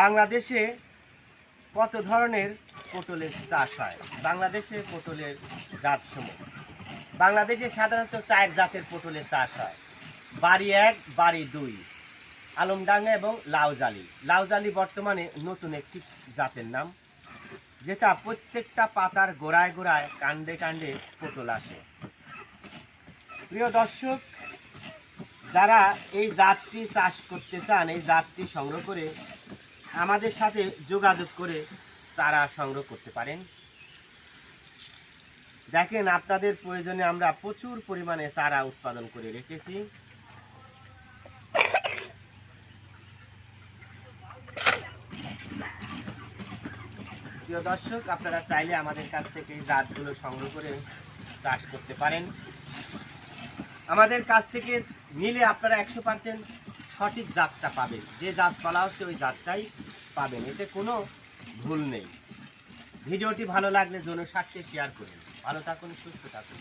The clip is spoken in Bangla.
বাংলাদেশে কত ধরনের পটলের চাষ হয়? বাংলাদেশে পটলের জাতসমূহ। বাংলাদেশে সাধারণত চার জাতের পটলের চাষ হয়। বাড়ি এক, বাড়ি দুই, আলমডাঙ্গা এবং লাউজালি। লাউজালি বর্তমানে নতুন একটি জাতের নাম, যেটা প্রত্যেকটা পাতার গোড়ায় গোড়ায়, কাণ্ডে কাণ্ডে পটল আসে। প্রিয় দর্শক, যারা এই জাতটি চাষ করতে চান, এই জাতটি সংগ্রহ করে আমাদের সাথে যোগাযোগ করে চারা সংগ্রহ করতে পারেন। দেখেন, আপনাদের প্রয়োজনে আমরা প্রচুর পরিমাণে চারা উৎপাদন করে রেখেছি। প্রিয় দর্শক, আপনারা চাইলে আমাদের কাছ থেকে জাতগুলো সংগ্রহ করে চাষ করতে পারেন। আমাদের কাছ থেকে নিলে আপনারা একশো পার্সেন্ট সঠিক জাতটা পাবেন যে জাত বলা হচ্ছে ওই জাতটাই পাবেন। এতে কোনো ভুল নেই। ভিডিওটি ভালো লাগলে জনস্বার্থে শেয়ার করুন। ভালো থাকুন, সুস্থ থাকুন।